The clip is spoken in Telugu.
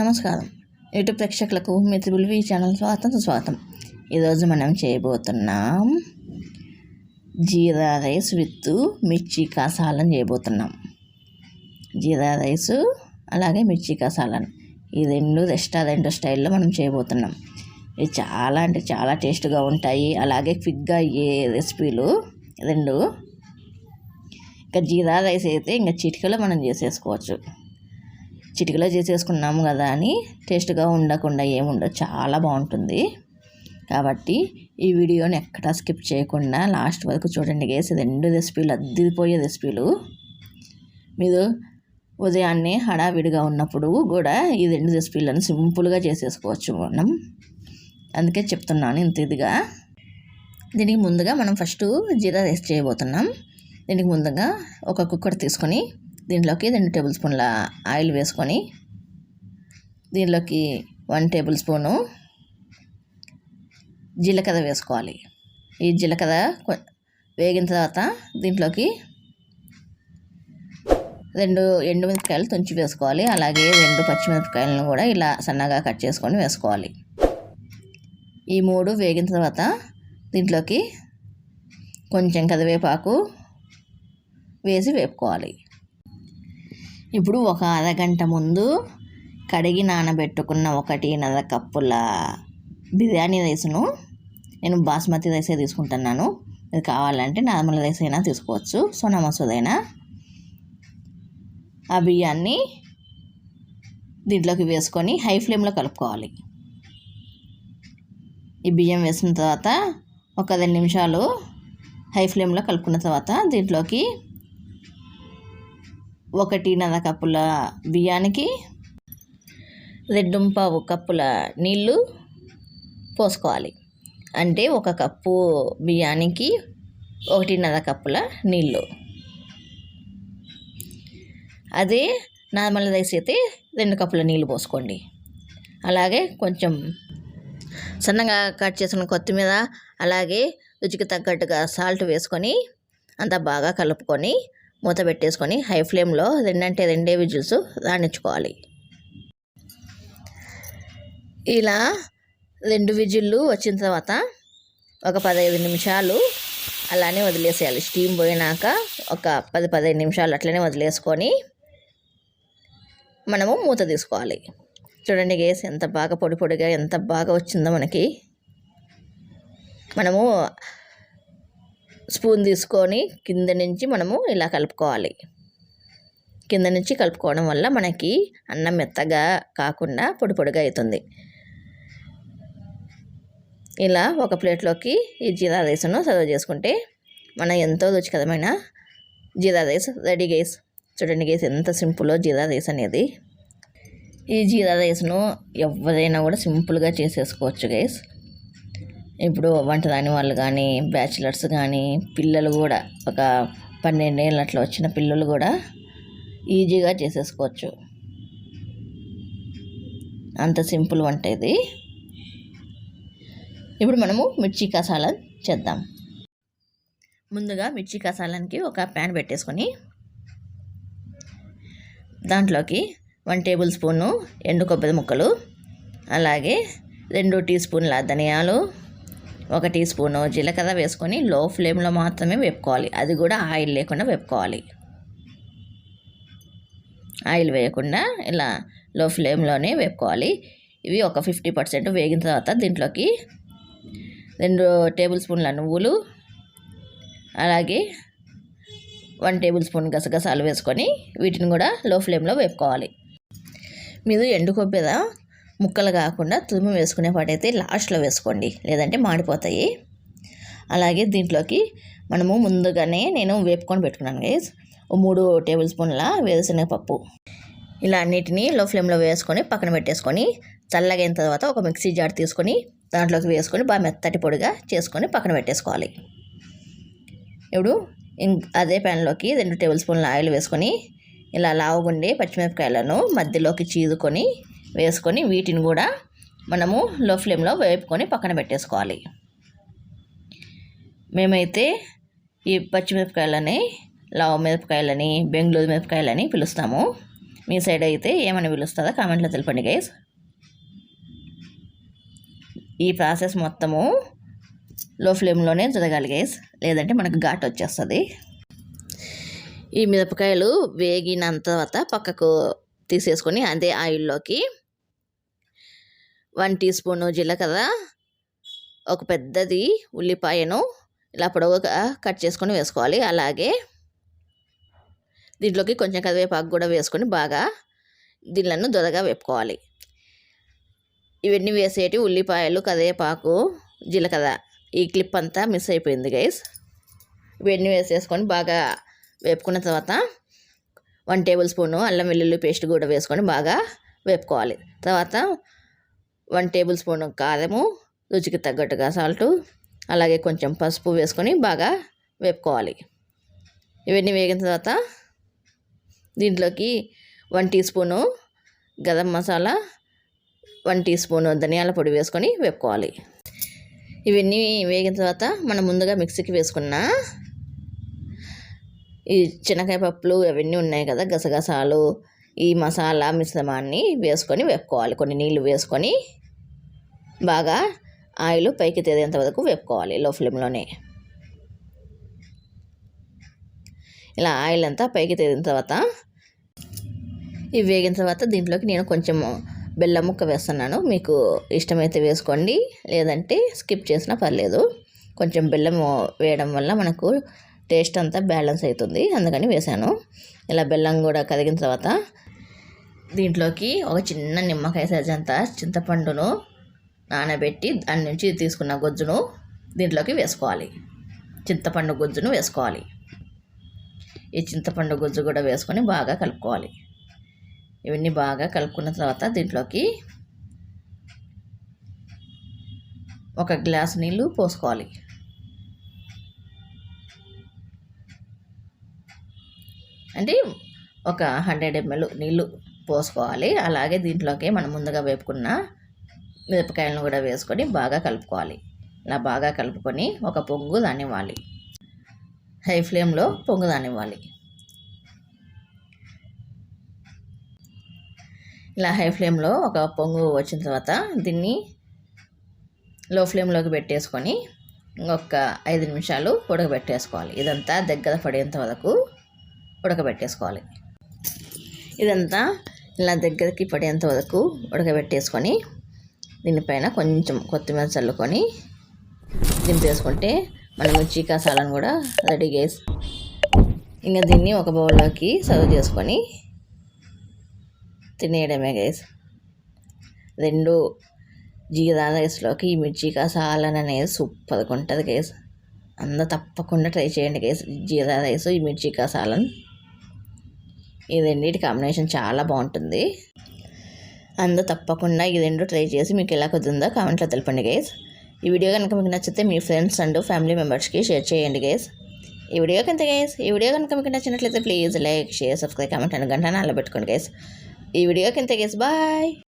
నమస్కారం. యూట్యూబ్ ప్రేక్షకులకు మీ త్రిబుల్ వి ఛానల్ స్వాగతం సుస్వాగతం. ఈరోజు మనం చేయబోతున్నాం జీరా రైస్ విత్ మిర్చి కాసాలను చేయబోతున్నాం. జీరా రైస్ అలాగే మిర్చి కాసాలను. ఈ రెండు రెస్టారెంట్ స్టైల్లో మనం చేయబోతున్నాం. ఇవి చాలా అంటే చాలా టేస్ట్గా ఉంటాయి. అలాగే క్విక్గా అయ్యే రెసిపీలు రెండు. ఇంకా జీరా రైస్ అయితే ఇంకా చిటికలో మనం చేసేసుకోవచ్చు. చిటికలో చేసేసుకున్నాము కదా అని టేస్ట్గా ఉండకుండా ఏముండదు. చాలా బాగుంటుంది. కాబట్టి ఈ వీడియోని ఎక్కడా స్కిప్ చేయకుండా లాస్ట్ వరకు చూడండి గేసి. రెండు రెసిపీలు అద్దిరిపోయే రెసిపీలు. మీరు ఉదయాన్నే హడావిడిగా ఉన్నప్పుడు కూడా ఈ రెండు రెసిపీలను సింపుల్గా చేసేసుకోవచ్చు మనం. అందుకే చెప్తున్నాను ఇంత ఇదిగా. దీనికి ముందుగా మనం ఫస్ట్ జీరా రైస్ చేయబోతున్నాం. దీనికి ముందుగా ఒక కుక్కర్ తీసుకొని దీంట్లోకి రెండు టేబుల్ స్పూన్ల ఆయిల్ వేసుకొని దీనిలోకి వన్ టేబుల్ స్పూను జీలకర్ర వేసుకోవాలి. ఈ జీలకర్ర వేగిన తర్వాత దీంట్లోకి రెండు ఎండుమిరపకాయలు తుంచి వేసుకోవాలి. అలాగే రెండు పచ్చిమిరపకాయలను కూడా ఇలా సన్నగా కట్ చేసుకొని వేసుకోవాలి. ఈ మూడు వేగిన తర్వాత దీంట్లోకి కొంచెం కరివేపాకు వేసి వేపుకోవాలి. ఇప్పుడు ఒక అరగంట ముందు కడిగి నానబెట్టుకున్న ఒకటిన్నర కప్పుల బిర్యానీ రైస్ను నేను బాస్మతి రైసే తీసుకుంటున్నాను. ఇది కావాలంటే నార్మల్ రైస్ అయినా తీసుకోవచ్చు. సోనా మసూద్ ఆ బియ్యాన్ని దీంట్లోకి వేసుకొని హై ఫ్లేమ్లో కలుపుకోవాలి. ఈ బియ్యం వేసిన తర్వాత ఒక రెండు నిమిషాలు హై ఫ్లేమ్లో కలుపుకున్న తర్వాత దీంట్లోకి ఒకటిన్నర కప్పుల బియ్యానికి రెండు పావు కప్పుల నీళ్ళు పోసుకోవాలి. అంటే ఒక కప్పు బియ్యానికి ఒకటిన్నర కప్పుల నీళ్ళు. అదే నార్మల్ రైస్ అయితే రెండు కప్పుల నీళ్ళు పోసుకోండి. అలాగే కొంచెం సన్నగా కట్ చేసిన కొత్తిమీర అలాగే రుచికి తగ్గట్టుగా సాల్ట్ వేసుకొని అంతా బాగా కలుపుకొని మూత పెట్టేసుకొని హై ఫ్లేమ్లో రెండంటే రెండే విజిల్స్ రాణించుకోవాలి. ఇలా రెండు విజిల్లు వచ్చిన తర్వాత ఒక పదహైదు నిమిషాలు అలానే వదిలేసేయాలి. స్టీమ్ పోయినాక ఒక పది పదిహేను నిమిషాలు అట్లనే వదిలేసుకొని మనము మూత తీసుకోవాలి. చూడండి గేస్ ఎంత బాగా పొడి పొడిగా ఎంత బాగా వచ్చిందో మనకి. మనము స్పూన్ తీసుకొని కింద నుంచి మనము ఇలా కలుపుకోవాలి. కింద నుంచి కలుపుకోవడం వల్ల మనకి అన్నం మెత్తగా కాకుండా పొడి పొడిగా అవుతుంది ఇలా ఒక ప్లేట్లోకి ఈ జీరా రైస్ను సర్వ్ చేసుకుంటే మన ఎంతో రుచికరమైన జీరా రైస్ రెడీ గైస్. చూడండి గైస్ ఎంత సింపుల్లో జీరా రైస్ అనేది. ఈ జీరా రైస్ను ఎవరైనా కూడా సింపుల్గా చేసేసుకోవచ్చు గైస్. ఇప్పుడు వంట రాని వాళ్ళు కానీ బ్యాచిలర్స్ కానీ పిల్లలు కూడా ఒక పన్నెండేళ్ళు అట్లా వచ్చిన పిల్లలు కూడా ఈజీగా చేసేసుకోవచ్చు. అంత సింపుల్ వంట ఇది. ఇప్పుడు మనము మిర్చి కసాలా చేద్దాం. ముందుగా మిర్చి కసాలానికి ఒక ప్యాన్ పెట్టేసుకొని దాంట్లోకి వన్ టేబుల్ స్పూను ఎండు కొబ్బరి ముక్కలు అలాగే రెండు టీ స్పూన్ల ధనియాలు ఒక టీ స్పూను జీలకర్ర వేసుకొని లో ఫ్లేమ్లో మాత్రమే వేపుకోవాలి. అది కూడా ఆయిల్ లేకుండా వేపుకోవాలి. ఆయిల్ వేయకుండా ఇలా లో ఫ్లేమ్లోనే వేపుకోవాలి. ఇవి ఒక ఫిఫ్టీ పర్సెంట్ వేగిన తర్వాత దీంట్లోకి రెండు టేబుల్ స్పూన్ల నువ్వులు అలాగే వన్ టేబుల్ స్పూన్ గసగసాలు వేసుకొని వీటిని కూడా లో ఫ్లేమ్లో వేపుకోవాలి. మీరు ఎండు కొబ్బరి? ముక్కలు కాకుండా తుమ్మి వేసుకునే పాటైతే లాస్ట్లో వేసుకోండి లేదంటే మాడిపోతాయి. అలాగే దీంట్లోకి మనము ముందుగానే నేను వేపుకొని పెట్టుకున్నాను గైస్ ఓ మూడు టేబుల్ స్పూన్ల వేరుశనగ పప్పు ఇలా అన్నిటినీ లో ఫ్లేమ్లో వేసుకొని పక్కన పెట్టేసుకొని చల్లగైన తర్వాత ఒక మిక్సీ జార్ తీసుకొని దాంట్లోకి వేసుకొని బాగా మెత్తటి పొడిగా చేసుకొని పక్కన పెట్టేసుకోవాలి. ఇప్పుడు ఇం- అదే ప్యాన్లోకి రెండు టేబుల్ స్పూన్ల ఆయిల్ వేసుకొని ఇలా లావుగుండే పచ్చిమిరపకాయలను మధ్యలోకి చీదుకొని వేసుకొని వీటిని కూడా మనము లో ఫ్లేమ్లో వేపుకొని పక్కన పెట్టేసుకోవాలి. మేమైతే ఈ పచ్చిమిరపకాయలని లావు మిరపకాయలని బెంగళూరు మిరపకాయలని పిలుస్తాము. మీ సైడ్ అయితే ఏమని పిలుస్తుందో కామెంట్లో తెలపండి గైస్ ఈ ప్రాసెస్ మొత్తము లో ఫ్లేమ్లోనే జరగాలి గైస్ లేదంటే మనకు ఘాట్ వచ్చేస్తుంది. ఈ మిరపకాయలు వేగిన తర్వాత పక్కకు తీసేసుకొని అదే ఆయిల్లోకి వన్ టీ స్పూను జీలకర్ర ఒక పెద్దది ఉల్లిపాయను ఇలా పొడవుగా కట్ చేసుకొని వేసుకోవాలి. అలాగే దీంట్లోకి కొంచెం కరివేపాకు కూడా వేసుకొని బాగా దీళ్ళను దొరగా వేపుకోవాలి. ఇవన్నీ వేసేటి ఉల్లిపాయలు కరివేపాకు జీలకర్ర ఈ క్లిప్ అంతా మిస్ అయిపోయింది గైస్. ఇవన్నీ వేసేసుకొని బాగా వేపుకున్న తర్వాత వన్ టేబుల్ స్పూను అల్లం వెల్లుల్లి పేస్ట్ కూడా వేసుకొని బాగా వేపుకోవాలి. తర్వాత వన్ టేబుల్ స్పూన్ కారము రుచికి తగ్గట్టుగా సాల్టు అలాగే కొంచెం పసుపు వేసుకొని బాగా వేపుకోవాలి. ఇవన్నీ వేగిన తర్వాత దీంట్లోకి one teaspoon garam masala one teaspoon ధనియాల పొడి వేసుకొని వేపుకోవాలి. ఇవన్నీ వేగిన తర్వాత మనం ముందుగా మిక్సీకి వేసుకున్న ఈ చిన్నకాయ పప్పులు అవన్నీ ఉన్నాయి కదా గసగసాలు ఈ మసాలా మిశ్రమాన్ని వేసుకొని వేపుకోవాలి. కొన్ని నీళ్ళు వేసుకొని బాగా ఆయిల్ పైకి తేదేంత వరకు వేపుకోవాలి లో ఫ్లేమ్లోనే. ఇలా ఆయిల్ అంతా పైకి తేదిన తర్వాత ఇవి వేగిన తర్వాత దీంట్లోకి నేను కొంచెం బెల్లం ముక్క వేస్తున్నాను. మీకు ఇష్టమైతే వేసుకోండి. లేదంటే స్కిప్ చేసినా పర్లేదు. కొంచెం బెల్లం వేయడం వల్ల మనకు టేస్ట్ అంతా బ్యాలెన్స్ అవుతుంది. అందుకని వేసాను ఇలా బెల్లం కూడా కరిగిన తర్వాత దీంట్లోకి ఒక చిన్న నిమ్మకాయ సైజ్ అంత చింతపండును నానబెట్టి దాని నుంచి తీసుకున్న గొజ్జును దీంట్లోకి వేసుకోవాలి. చింతపండు గుజ్జును వేసుకోవాలి. ఈ చింతపండు గుజ్జు కూడా వేసుకొని బాగా కలుపుకోవాలి. ఇవన్నీ బాగా కలుపుకున్న తర్వాత దీంట్లోకి ఒక గ్లాస్ నీళ్ళు పోసుకోవాలి. అంటే ఒక హండ్రెడ్ ఎంఎల్ నీళ్ళు పోసుకోవాలి. అలాగే దీంట్లోకి మనం ముందుగా వేపుకున్న మిరపకాయలను కూడా వేసుకొని బాగా కలుపుకోవాలి. ఇలా బాగా కలుపుకొని ఒక పొంగు దానివ్వాలి. హై ఫ్లేమ్లో పొంగు దానివ్వాలి. ఇలా హై ఫ్లేమ్లో ఒక పొంగు వచ్చిన తర్వాత దీన్ని లో ఫ్లేమ్లోకి పెట్టేసుకొని ఇంకొక ఐదు నిమిషాలు ఉడకబెట్టేసుకోవాలి. ఇదంతా దగ్గర పడేంత వరకు ఉడకబెట్టేసుకోవాలి. ఇదంతా ఇలా దగ్గరికి పడేంత వరకు ఉడకబెట్టేసుకొని దీనిపైన కొంచెం కొత్తిమీర చల్లుకొని దింపేసుకుంటే మనం చీకా సాలను కూడా రెడీ చేసి ఇంకా దీన్ని ఒక బౌల్లోకి సర్వ్ చేసుకొని తినేయడమే గైస్ రెండు జీరా రైస్లోకి ఈ మిర్చి కాసాలని అనేది సూపర్గా ఉంటుంది గైస్ అందరూ తప్పకుండా ట్రై చేయండి గైస్ జీరా రైస్ ఈ మిర్చి కసాలను ఈ రెండింటి కాంబినేషన్ చాలా బాగుంటుంది. అందరూ తప్పకుండా ఈ రెండు ట్రై చేసి మీకు ఎలా కుదిరిందో కామెంట్లో తెలపండి గైస్. ఈ వీడియో కనుక మీకు నచ్చితే మీ ఫ్రెండ్స్ అండ్ ఫ్యామిలీ మెంబర్స్కి షేర్ చేయండి గైస్. ఈ వీడియో కనుక గైస్. ఈ వీడియో కనుక మీకు నచ్చినట్లయితే please like share subscribe comment and గంట అలా పెట్టుకోండి గైస్. ఈ వీడియో కింద గైస్. బాయ్!